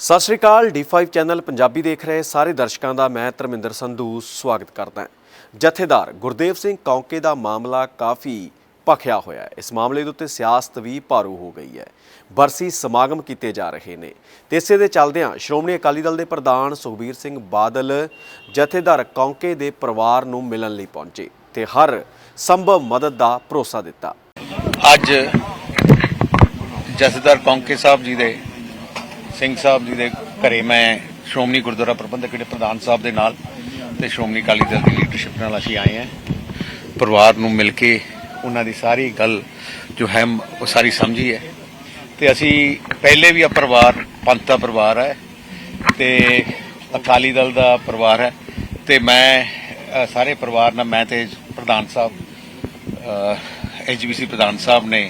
ਸਤਿ ਸ਼੍ਰੀ ਅਕਾਲ D5 channel Punjabi ਦੇਖ ਰਹੇ ਸਾਰੇ ਦਰਸ਼ਕਾਂ ਦਾ ਮੈਂ ਧਰਮਿੰਦਰ ਸੰਧੂ ਸਵਾਗਤ ਕਰਦਾ ਹਾਂ। ਜਥੇਦਾਰ ਗੁਰਦੇਵ ਸਿੰਘ ਕੌਂਕੇ ਦਾ ਮਾਮਲਾ ਕਾਫੀ ਭਖਿਆ ਹੋਇਆ ਹੈ। ਇਸ ਮਾਮਲੇ ਦੇ ਉੱਤੇ ਸਿਆਸਤ ਵੀ ਭਾਰੂ ਹੋ ਗਈ ਹੈ। ਬਰਸੀ ਸਮਾਗਮ ਕੀਤੇ ਜਾ ਰਹੇ ਨੇ। ਤੇ ਇਸੇ ਦੇ ਚੱਲਦਿਆਂ ਸ਼੍ਰੋਮਣੀ ਅਕਾਲੀ ਦਲ ਦੇ ਪ੍ਰਧਾਨ ਸੁਖਬੀਰ ਸਿੰਘ ਬਾਦਲ ਜਥੇਦਾਰ ਕੌਂਕੇ ਦੇ ਪਰਿਵਾਰ ਨੂੰ ਮਿਲਣ ਲਈ ਪਹੁੰਚੇ ਤੇ ਹਰ ਸੰਭਵ ਮਦਦ ਦਾ ਭਰੋਸਾ ਦਿੱਤਾ। ਅੱਜ ਜਥੇਦਾਰ ਕੌਂਕੇ ਸਾਹਿਬ ਜੀ ਦੇ ਸਿੰਘ ਸਾਹਿਬ ਜੀ ਦੇ ਘਰੇ ਮੈਂ ਸ਼੍ਰੋਮਣੀ ਗੁਰਦੁਆਰਾ ਪ੍ਰਬੰਧਕ ਕਮੇਟੀ ਪ੍ਰਧਾਨ ਸਾਹਿਬ ਦੇ ਨਾਲ ਤੇ ਸ਼੍ਰੋਮਣੀ ਅਕਾਲੀ ਦਲ ਦੀ ਲੀਡਰਸ਼ਿਪ ਨਾਲ ਅਸੀਂ ਆਏ ਹਾਂ। ਪਰਿਵਾਰ ਨੂੰ ਮਿਲ ਕੇ ਉਹਨਾਂ ਦੀ ਸਾਰੀ ਗੱਲ ਜੋ ਹੈ, ਉਹ ਸਾਰੀ ਸਮਝੀ ਹੈ। ਤੇ ਅਸੀਂ ਪਹਿਲੇ ਵੀ ਆ ਪਰਿਵਾਰ ਪੰਥ ਦਾ ਪਰਿਵਾਰ ਹੈ ਤੇ ਅਕਾਲੀ ਦਲ ਦਾ ਪਰਿਵਾਰ ਹੈ ਤੇ ਮੈਂ ਸਾਰੇ ਪਰਿਵਾਰ ਨਾਲ ਮੈਂ ਤੇ ਪ੍ਰਧਾਨ ਸਾਹਿਬ ਐਚਬੀਸੀ ਪ੍ਰਧਾਨ ਸਾਹਿਬ ਨੇ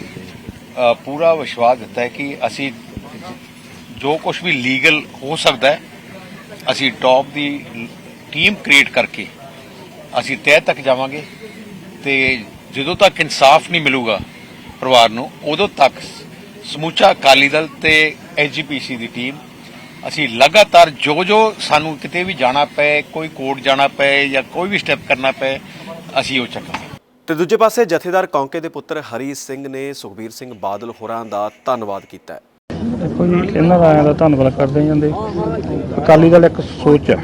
ਪੂਰਾ ਵਿਸ਼ਵਾਸ ਦਿੱਤਾ ਹੈ ਕਿ ਅਸੀਂ ਜੋ ਕੁਝ ਵੀ ਲੀਗਲ ਹੋ ਸਕਦਾ ਹੈ, ਅਸੀਂ ਟੌਪ ਦੀ ਟੀਮ ਕ੍ਰੀਏਟ ਕਰਕੇ ਅਸੀਂ ਤਹਿ ਤੱਕ ਜਾਵਾਂਗੇ ਤੇ ਜਦੋਂ ਤੱਕ ਇਨਸਾਫ ਨਹੀਂ ਮਿਲੂਗਾ ਪਰਿਵਾਰ ਨੂੰ, ਉਦੋਂ ਤੱਕ ਸਮੂਚਾ ਅਕਾਲੀ ਦਲ ਤੇ ਐਸਜੀਪੀਸੀ ਦੀ ਟੀਮ ਅਸੀਂ ਲਗਾਤਾਰ ਜੋ ਜੋ ਸਾਨੂੰ ਕਿਤੇ ਵੀ ਜਾਣਾ ਪਏ, ਕੋਈ ਕੋਰਟ ਜਾਣਾ ਪਏ ਜਾਂ ਕੋਈ ਵੀ ਸਟੈਪ ਕਰਨਾ ਪਏ, ਅਸੀਂ ਉਹ ਚੱਕਾਂਗੇ। ਤੇ ਦੂਜੇ ਪਾਸੇ ਜਥੇਦਾਰ ਕੌਂਕੇ ਦੇ ਪੁੱਤਰ ਹਰੀ ਸਿੰਘ ਨੇ ਸੁਖਬੀਰ ਸਿੰਘ ਬਾਦਲ ਹੋਰਾਂ ਦਾ ਧੰਨਵਾਦ ਕੀਤਾ ਦੇਖੋ ਜੀ, ਇਹਨਾਂ ਦਾ ਆਇਆਂ ਦਾ ਧੰਨਵਾਦ ਕਰਦੇ ਜਾਂਦੇ ਅਕਾਲੀ ਦਲ ਇੱਕ ਸੋਚ ਹੈ।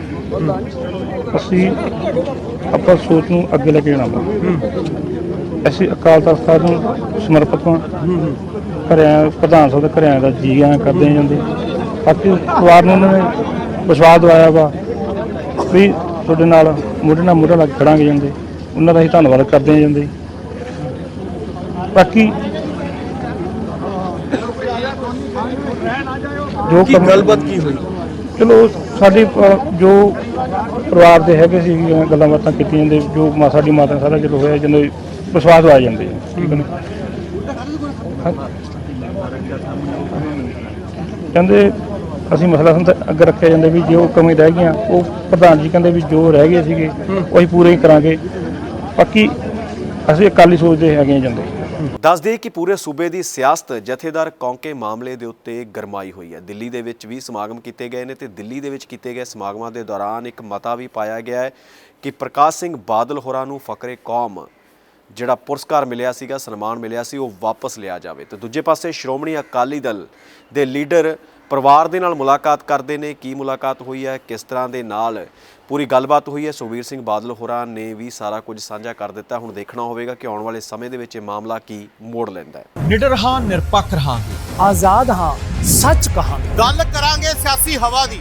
ਅਸੀਂ ਆਪਾਂ ਸੋਚ ਨੂੰ ਅੱਗੇ ਲੈ ਕੇ ਜਾਣਾ ਵਾ। ਅਸੀਂ ਅਕਾਲ ਤਖਤ ਸਾਹਿਬ ਨੂੰ ਸਮਰਪਿਤ ਹਾਂ। ਘਰਿਆਂ, ਪ੍ਰਧਾਨ ਸਾਹਿਬ ਦੇ ਘਰਿਆਂ ਦਾ ਜੀ ਆਇਆਂ ਕਰਦੇ ਜਾਂਦੇ ਬਾਕੀ ਪਰਿਵਾਰ ਨੂੰ ਉਹਨਾਂ ਨੇ ਵਿਸ਼ਵਾਸ ਦਵਾਇਆ ਵਾ ਵੀ ਤੁਹਾਡੇ ਨਾਲ ਮੋਢੇ ਨਾਲ ਮੋਢਾ ਲੱਗ ਖੜਾਂਗੇ ਜਾਂਦੇ ਉਹਨਾਂ ਦਾ ਹੀ ਧੰਨਵਾਦ ਕਰਦੇ ਜਾਂਦੇ ਬਾਕੀ ਜੋ ਗੱਲਬਾਤ ਕੀ ਹੋਈ? ਚਲੋ ਸਾਡੀ ਜੋ ਪਰਿਵਾਰ ਦੇ ਹੈਗੇ ਸੀ ਜਿਵੇਂ ਗੱਲਾਂ ਬਾਤਾਂ ਕੀਤੀਆਂ ਜਾਂਦੇ ਜੋ ਮਾ ਸਾਡੀ ਮਾਤਾ ਸਾਰਾ ਚਲੋ ਹੋਇਆ ਜਦੋਂ ਵਿਸ਼ਵਾਸ ਆ ਜਾਂਦੇ ਆ, ਠੀਕ ਹੈ ਨਾ? ਹਾਂ। ਕਹਿੰਦੇ ਅਸੀਂ ਮਸਲਾ ਸੰਤ ਅੱਗੇ ਰੱਖਿਆ ਜਾਂਦਾ ਵੀ ਜੋ ਕਮੀ ਰਹਿ ਗਈਆਂ ਉਹ ਪ੍ਰਧਾਨ ਜੀ ਕਹਿੰਦੇ ਵੀ ਜੋ ਰਹਿ ਗਏ ਸੀਗੇ ਉਹ ਅਸੀਂ ਪੂਰੇ ਹੀ ਕਰਾਂਗੇ। ਬਾਕੀ ਅਸੀਂ ਅਕਾਲੀ ਸੋਚਦੇ ਹੈਗੇ ਜਾਂਦੇ। ਦੱਸ ਦਈਏ ਕਿ ਪੂਰੇ ਸੂਬੇ ਦੀ ਸਿਆਸਤ ਜਥੇਦਾਰ ਕੌਂਕੇ ਮਾਮਲੇ ਦੇ ਉੱਤੇ ਗਰਮਾਈ ਹੋਈ ਹੈ। ਦਿੱਲੀ ਦੇ ਵਿੱਚ ਵੀ ਸਮਾਗਮ ਕੀਤੇ ਗਏ ਨੇ ਤੇ ਦਿੱਲੀ ਦੇ ਵਿੱਚ ਕੀਤੇ ਗਏ ਸਮਾਗਮਾਂ ਦੇ ਦੌਰਾਨ ਇੱਕ ਮਤਾ ਵੀ ਪਾਇਆ ਗਿਆ ਹੈ ਕਿ ਪ੍ਰਕਾਸ਼ ਸਿੰਘ ਬਾਦਲ ਹੋਰਾਂ ਨੂੰ ਫਕਰੇ ਕੌਮ, ਜਿਹੜਾ ਪੁਰਸਕਾਰ ਮਿਲਿਆ ਸੀਗਾ, ਸਨਮਾਨ ਮਿਲਿਆ ਸੀ, ਉਹ ਵਾਪਸ ਲਿਆ ਜਾਵੇ। ਤੇ ਦੂਜੇ ਪਾਸੇ ਸ਼੍ਰੋਮਣੀ ਅਕਾਲੀ ਦਲ ਦੇ ਲੀਡਰ ਪਰਿਵਾਰ ਦੇ ਨਾਲ ਮੁਲਾਕਾਤ ਕਰਦੇ ਨੇ ਕੀ ਮੁਲਾਕਾਤ ਹੋਈ ਹੈ ਕਿਸ ਤਰ੍ਹਾਂ ਦੇ ਨਾਲ? ਪੂਰੀ ਗੱਲਬਾਤ ਹੋਈ ਹੈ ਸੁਖਬੀਰ ਸਿੰਘ ਬਾਦਲ ਹੋਰਾਂ ਨੇ ਵੀ ਸਾਰਾ ਕੁਝ ਸਾਂਝਾ ਕਰ ਦਿੱਤਾ। ਹੁਣ ਦੇਖਣਾ ਹੋਵੇਗਾ ਕਿ ਆਉਣ ਵਾਲੇ ਸਮੇਂ ਦੇ ਵਿੱਚ ਇਹ ਮਾਮਲਾ ਕੀ ਮੋੜ ਲੈਂਦਾ ਹੈ। ਨਿਡਰ ਹਾਂ ਨਿਰਪੱਖ ਰਹਾਂਗੇ। ਆਜ਼ਾਦ ਹਾਂ ਸੱਚ ਕਹਾਂਗੇ। ਗੱਲ ਕਰਾਂਗੇ ਸਿਆਸੀ ਹਵਾ ਦੀ।